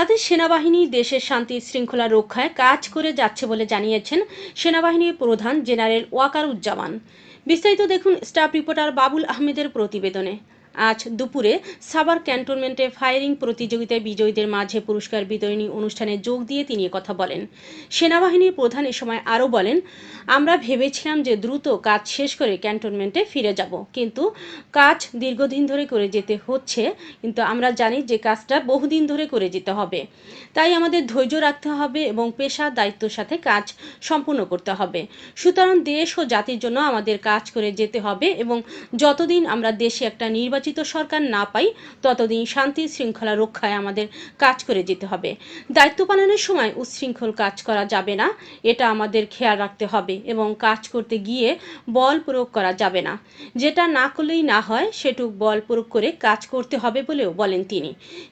বাংলাদেশ সেনাবাহিনী দেশের শান্তি শৃঙ্খলা রক্ষায় কাজ করে যাচ্ছে বলে জানিয়েছেন সেনাবাহিনীর প্রধান জেনারেল ওয়াকার উজ্জামান বিস্তারিত দেখুন স্টাফ রিপোর্টার বাবুল আহমেদের প্রতিবেদনে। আজ দুপুরে সাভার ক্যান্টনমেন্টে ফায়ারিং প্রতিযোগিতায় বিজয়ীদের মাঝে পুরস্কার বিতরণী অনুষ্ঠানে যোগ দিয়ে তিনি কথা বলেন। সেনাবাহিনীর প্রধান এ সময় আরও বলেন, আমরা ভেবেছিলাম যে দ্রুত কাজ শেষ করে ক্যান্টনমেন্টে ফিরে যাব, কিন্তু কাজ দীর্ঘদিন ধরে করে যেতে হচ্ছে, কিন্তু আমরা জানি যে কাজটা বহুদিন ধরে করে যেতে হবে। তাই আমাদের ধৈর্য রাখতে হবে এবং পেশা দায়িত্বর সাথে কাজ সম্পূর্ণ করতে হবে। সুতরাং দেশ ও জাতির জন্য আমাদের কাজ করে যেতে হবে এবং যতদিন আমরা দেশে একটা নির্বাচিত সরকার না পাই, ততদিন শান্তি শৃঙ্খলা রক্ষায় আমাদের কাজ করে যেতে হবে। দায়িত্ব পালনের সময় উচ্ছৃঙ্খল কাজ করা যাবে না, এটা আমাদের খেয়াল রাখতে হবে এবং কাজ করতে গিয়ে বল প্রয়োগ করা যাবে না। যেটা না করলেই না হয়, সেটুক বল প্রয়োগ করে কাজ করতে হবে বলেও বলেন তিনি।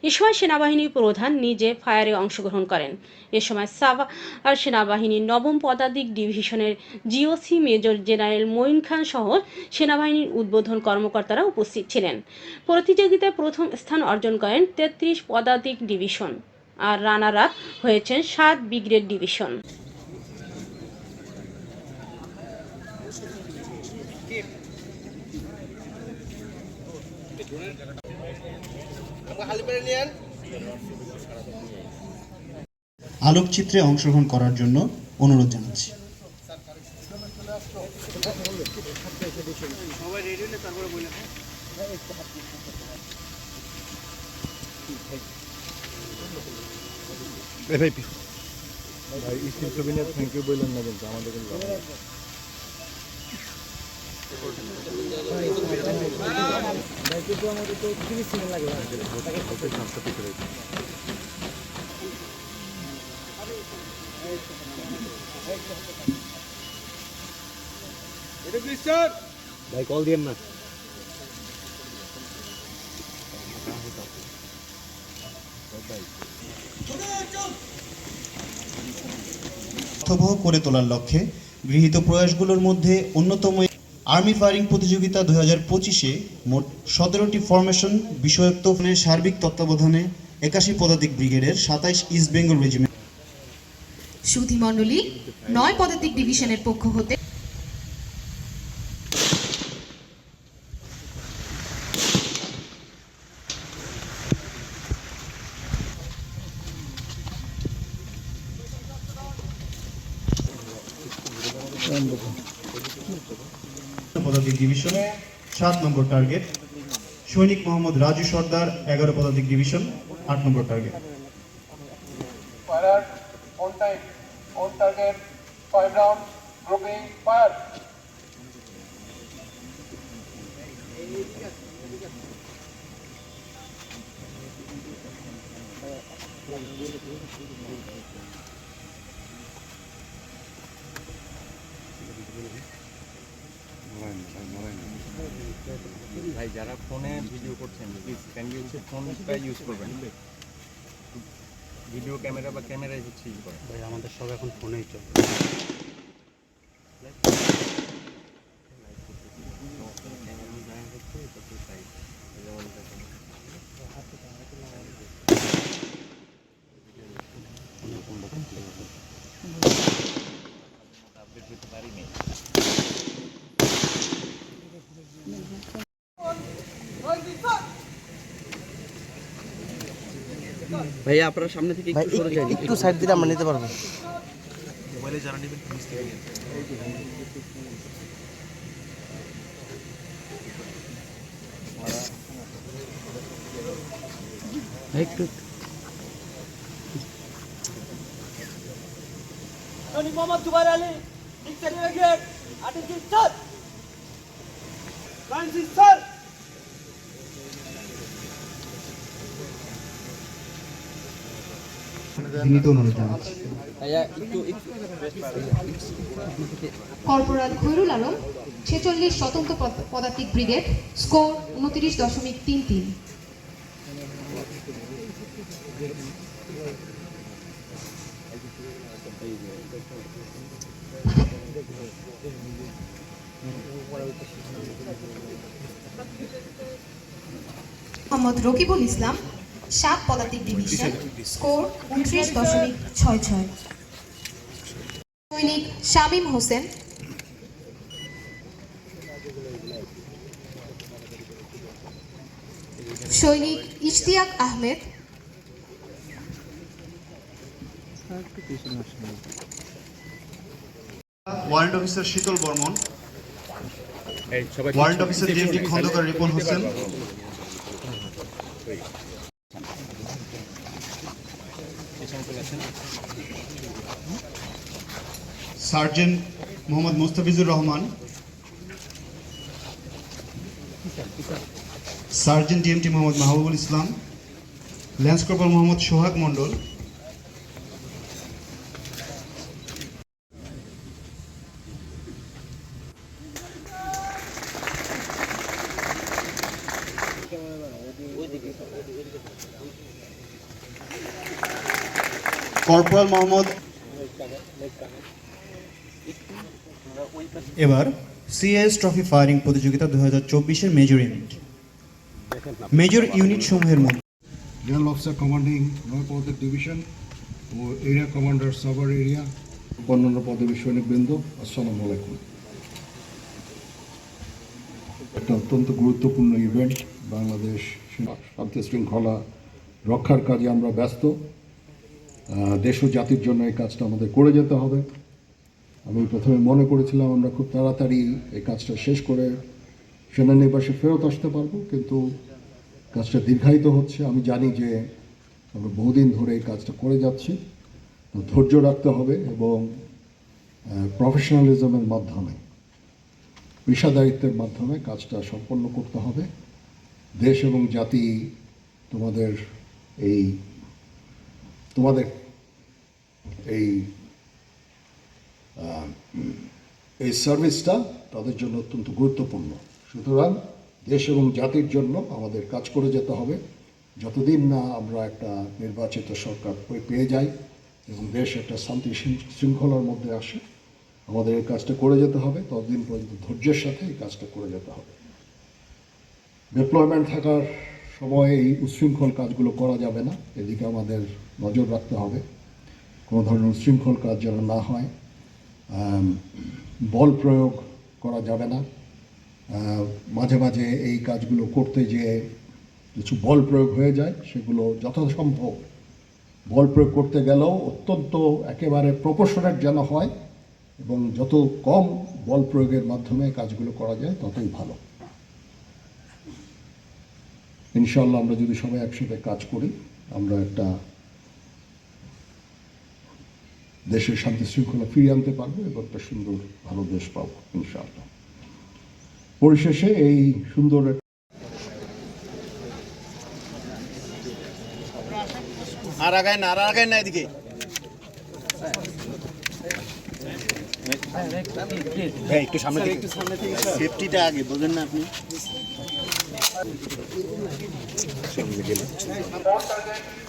এ সময় সেনাবাহিনীর প্রধান নিজে ফায়ারে অংশগ্রহণ করেন। এ সময় সাভার সেনাবাহিনীর নবম পদাতিক ডিভিশনের GOC major general Moin Khan সহ সেনাবাহিনীর উদ্বোধন কর্মকর্তারা উপস্থিত ছিলেন। প্রতিযোগিতায় প্রথম স্থান অর্জন করেন তেত্রিশ পদাতিক ডিভিশন আর রানার আপ হয়েছেন সাত ব্রিগেড ডিভিশন। আলোকচিত্রে অংশগ্রহণ করার জন্য অনুরোধ জানাচ্ছি। ভাই স্টিল ছবি নিয়ে থ্যাংক ইউ বললেন না কিন্তু আমাদের কিন্তু ভালো লাগে। ভাই কল দিয়েন না অর্থবহ করে তোলার লক্ষ্যে গৃহীত প্রয়াসগুলোর মধ্যে অন্যতম আর্মি ফায়ারিং প্রতিযোগিতা দু হাজার পঁচিশে মোট সতেরোটি ফরমেশন বিষয়ক সার্বিক তত্ত্বাবধানে একাশি পদাতিক ব্রিগেডের সাতাইশ ইস্ট বেঙ্গল রেজিমেন্ট। সুধি মণ্ডলী নয় পদাতিক ডিভিশনের পক্ষ হতে পদাতিক ডিভিশন সাত নম্বর টার্গেট সৈনিক মোহাম্মদ রাজু সর্দার, এগারো পদাতিক ডিভিশন, আট নম্বর টার্গেট। ভাই, যারা ফোনে ভিডিও করছেন প্লিজ কাইন্ডলি হচ্ছে ফোনটা ইউজ করবেন। ভিডিও ক্যামেরা বা ক্যামেরায় হচ্ছে ইউজ করেন ভাই, আমাদের সব এখন ফোনেই চলে। ভাই আপনারা সামনে থেকে একটু সরে যান একটু সাইড দিলে আমরা নিতে পারবো একটু Tony Muhammad Dubai Ali, Victor Brigade, attitude sir. Francis sir. বিনীত অনুরোধ জানাচ্ছি। কর্পোরাল খৈরুল আলম ছেচল্লিশ স্বতন্ত্র পদ- পদাতিক ব্রিগেড স্কোর উনত্রিশ দশমিক তিন তিন। মোহাম্মদ রকিবুল ইসলাম সাত পদাতিক ডিভিশন স্কোর উনত্রিশ দশমিক ছয় ছয়। সৈনিক শামীম হোসেন। সৈনিক ইশতিয়াক আহমেদ। Warrant officer Shital Barman. এই সবাই warrant officer DMT Khondokar Ripon Hossain. Sergeant Mohammad Mustafizur Rahman, sergeant DMT Mohammad Mahbubul Islam lance corporal Mohammad Sohag Mondal. Corporal Mohammad এবার সিএস ট্রফি ফায়ারিং প্রতিযোগিতা দু হাজার চব্বিশের মেজর ইউনিট মেজর ইউনিট সমূহের মধ্যে। General Officer commanding নৌপথের division ও area commander Savar area অন্যান্য পদবী সৈনিকবৃন্দ আসসালামু আলাইকুম। একটা অত্যন্ত গুরুত্বপূর্ণ ইভেন্ট বাংলাদেশ শান্তি শৃঙ্খলা রক্ষার কাজে আমরা ব্যস্ত। দেশ ও জাতির জন্য এই কাজটা আমাদের করে যেতে হবে। আমি প্রথমে মনে করেছিলাম আমরা খুব তাড়াতাড়ি এই কাজটা শেষ করে সেনানিবাসে ফেরত আসতে পারব, কিন্তু কাজটা দীর্ঘায়িত হচ্ছে। আমি জানি যে আমরা বহুদিন ধরে এই কাজটা করে যাচ্ছি। তো ধৈর্য রাখতে হবে এবং প্রফেশনালিজমের মাধ্যমে, পেশাদারিত্বের মাধ্যমে কাজটা সম্পন্ন করতে হবে। দেশ এবং জাতি তোমাদের এই তোমাদের এই এই সার্ভিসটা তাদের জন্য অত্যন্ত গুরুত্বপূর্ণ। সুতরাং দেশ এবং জাতির জন্য আমাদের কাজ করে যেতে হবে। যতদিন না আমরা একটা নির্বাচিত সরকার পেয়ে যাই এবং দেশ একটা শান্তি শৃঙ্খলার মধ্যে আসে, আমাদের এই কাজটা করে যেতে হবে। ততদিন পর্যন্ত ধৈর্যের সাথে এই কাজটা করে যেতে হবে। ডিপ্লয়মেন্ট থাকার সময় এই উচ্ছৃঙ্খল কাজগুলো করা যাবে না। এদিকে আমাদের নজর রাখতে হবে। কোনো ধরনের উচ্ছৃঙ্খল কাজ যেন না হয়। বল প্রয়োগ করা যাবে না। মাঝে মাঝে এই কাজগুলো করতে যে কিছু বল প্রয়োগ হয়ে যায়, সেগুলো যথাসম্ভব বল প্রয়োগ করতে গেলেও অত্যন্ত একেবারে প্রপোর্শনেট যেন হয় এবং যত কম বল প্রয়োগের মাধ্যমে কাজগুলো করা যায়, ততই ভালো। ইনশাল্লাহ আমরা যদি সবাই একসাথে কাজ করি, আমরা একটা দেশের শান্তি শৃঙ্খলা ফিরিয়ে আনতে পারব এবং একটা সুন্দর ভালো দেশ পাবো ইনশাআল্লাহ। পরিশেষে এই সুন্দর আর আগায় না আর আগায় না এদিকে। ভাই একটু সামনে থেকে। সেফটিটা আগে বোঝেন না আপনি। Four sergeant